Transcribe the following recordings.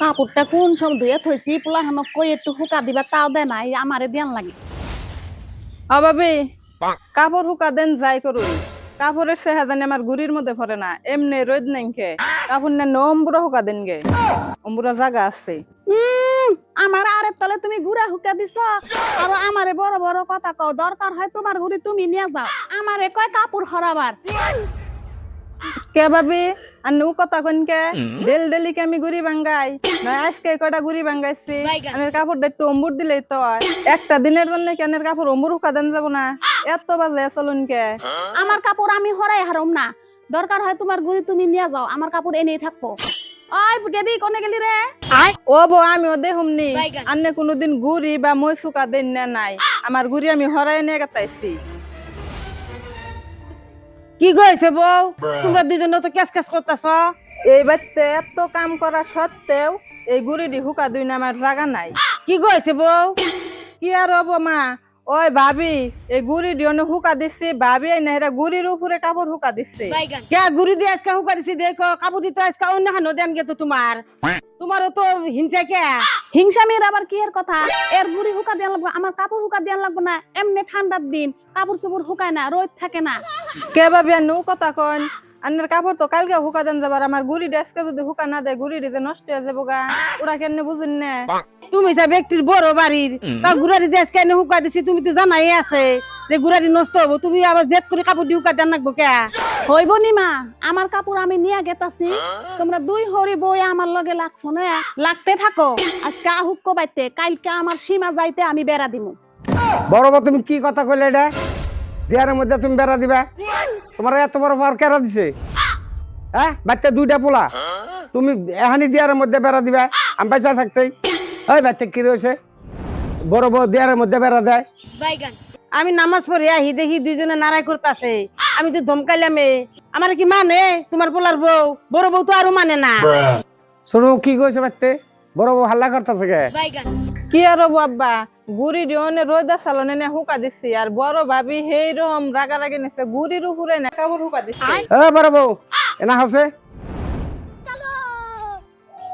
কাপড়টা কোন সব ধুয়ে থইছি পোলা হানক কই একটু হুকা দিবা তাও দে নাই আমারে দিয়ান লাগে। অভাবে কাপড় হুকা দেন যাই করুন। কাপড়ের সেহা জানি আমার গুড়ির মধ্যে পড়ে না এমনি রোদ নেংকে কাপড় না নম্বুরা হুকা দেন গে অম্বুরা জায়গা আছে। উম, আমার আরে তলে তুমি গুড়া হুকা দিছ আর আমারে বড় বড় কথা কও দরকার হয় তোমার গুড়ি তুমি নিয়ে যাও আমারে কয় কাপড় হরাবার। কে ভাবি আর নু কথা কনকে ডেল ডেলি কে আমি গুড়ি ভাঙ্গাই নয় আজকে কয়টা গুড়ি ভাঙ্গাইছি আনের কাপড়টা একটু অম্বুর দিলেই তো একটা দিনের জন্য কেনের কাপড় অম্বুর হুকা দেন যাব না? এত বাজে চলুন কে আমার কাপড় আমি হরাই হারম না। দরকার হয় তোমার গুড়ি তুমি নিয়ে যাও আমার কাপড় এনেই থাকব। ওই গেদি কোনে গেলি রে? ও বো আমি ও দেহুমনি আন্নে কোনোদিন গুড়ি বা মই শুকা দেন না নাই। আমার গুড়ি আমি হরাই নিয়ে গেতাইছি। কি গেছে বউ? তোমরা দুজনে তো ক্যাশ ক্যাশ করতেছ? এই বাড়িতে এত কাম করা সত্ত্বেও এই গুড়িটি হুকা দুই না আমার জাগা নাই। কি গেছে বউ? কি আর হব মা? ওই ভাবি এই গুড়ি দিয়ে হুকা দিচ্ছি ভাবি এই না গুড়ির উপরে কাপড় হুকা দিচ্ছে কে গুড়ি দিয়ে আজকে হুকা দিছি? দেখো কাপড় দিতে আজকে অন্য হানো দেন গে তো তোমার। তোমারও তো হিংসা কে? হিংসামির আবার কি এর কথা? এর গুড়ি হুকা দেওয়া লাগবে আমার কাপড় হুকা দেওয়া লাগবে না। এমনি ঠান্ডার দিন কাপড় চোপড় হুকায় না রোদ থাকে না। কে ভাবি নৌ কথা কন আন্নার কাপড় তো কালকে হুকা দেন যাবার আমার গুড়ি ডেস্কে যদি হুকা না দেয় গুড়ি যে নষ্ট হয়ে যাব গা ওরা কেন বুঝেন না? তুমি যা ব্যক্তির বড় বাড়ির তার গুড়ারি যে আজকে এনে হুকা দিছি তুমি তো জানাই আছে যে গুড়ারি নষ্ট হব। তুমি আবার জেদ করে কাপড় দিয়ে হুকা দেন লাগবো কে? হইব নি মা আমার কাপড় আমি নিয়ে গেতাছি। তোমরা দুই হরি বই আমার লগে লাগছো না? লাগতে থাকো। আজকে আহুক কবাইতে কালকে আমার সীমা যাইতে আমি বেড়া দিমু। বড় বড় তুমি কি কথা কইলে এটা? বিয়ারের মধ্যে তুমি বেড়া দিবা। তোমার এত বড় পাওয়ার কেরা দিছে? হ্যাঁ বাচ্চা দুইটা পোলা। তুমি এহানি দিয়ারের মধ্যে বেড়া দিবা আমি পয়সা থাকতেই। ওই বাচ্চা কি রয়েছে? বড় বড় দিয়ারের মধ্যে বেড়া দেয়। আমি নামাজ পড়ে আহি দেখি দুইজনে নারাই করতেছে। আমি তো ধমকাইলাম এ। আমার কি মানে? তোমার পোলার বউ বড় বউ তো আরও মানে না। শোনো কি কইছে বাচ্চা? বড় বউ হাল্লা করতেছে কে? কি আর আব্বা? গুড়ি দিয়ে রোদা সালনে নে হুকা দিচ্ছি আর বড় ভাবি সেই রকম রাগারাগি নিছে গুড়ির উপরে না কাপড় হুকা দিচ্ছি এ বড় বউ এনা হসে?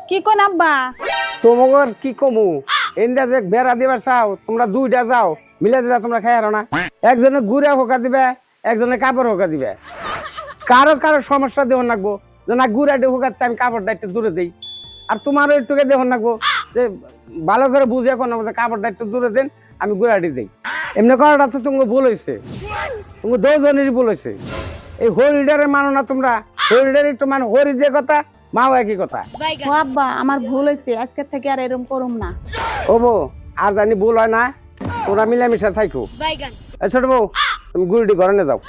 কি কোন আব্বা? তোমার কি কমু? এন্দা যে বেড়া দিবার চাও তোমরা দুইটা যাও মিলে দিলা তোমরা খাই না। একজনে গুড়া হোকা দিবে একজনে কাপড় হোকা দিবে। কারও কারও সমস্যা দেওয়ার লাগবো যে না গুড়া দিয়ে হোকাচ্ছে আমি কাপড়টা একটু দূরে দিই। আর তোমারও একটুকে দেওয়ার লাগবো যে ভালো করে বুঝে এখন যে কাপড়টা একটু দূরে দেন আমি গুড়াটি দিই এমনি করাটা তো তুমি ভুল হয়েছে তুমি দুজনেরই ভুল হয়েছে এই হরিডারে মানো না তোমরা। হরিডারে একটু মানে হরি যে কথা মাও একই কথা। ও আব্বা আমার ভুল হয়েছে আজকে থেকে আর এরকম করুম না। ওবো আর জানি ভুল হয় না তোমরা মিলামিশা থাইকো। এই ছোট বউ তুমি গুড়িটি ঘরে নিয়ে যাও।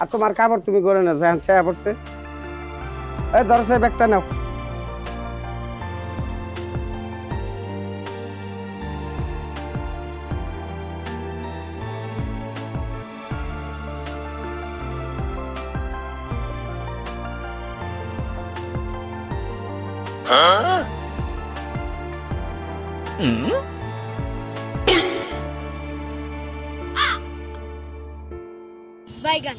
আর তোমার কাপড় তুমি ঘরে নিয়ে যাও ছেয়া পড়ছে। এই ধরো সে ব্যাগটা নাও। Baigan.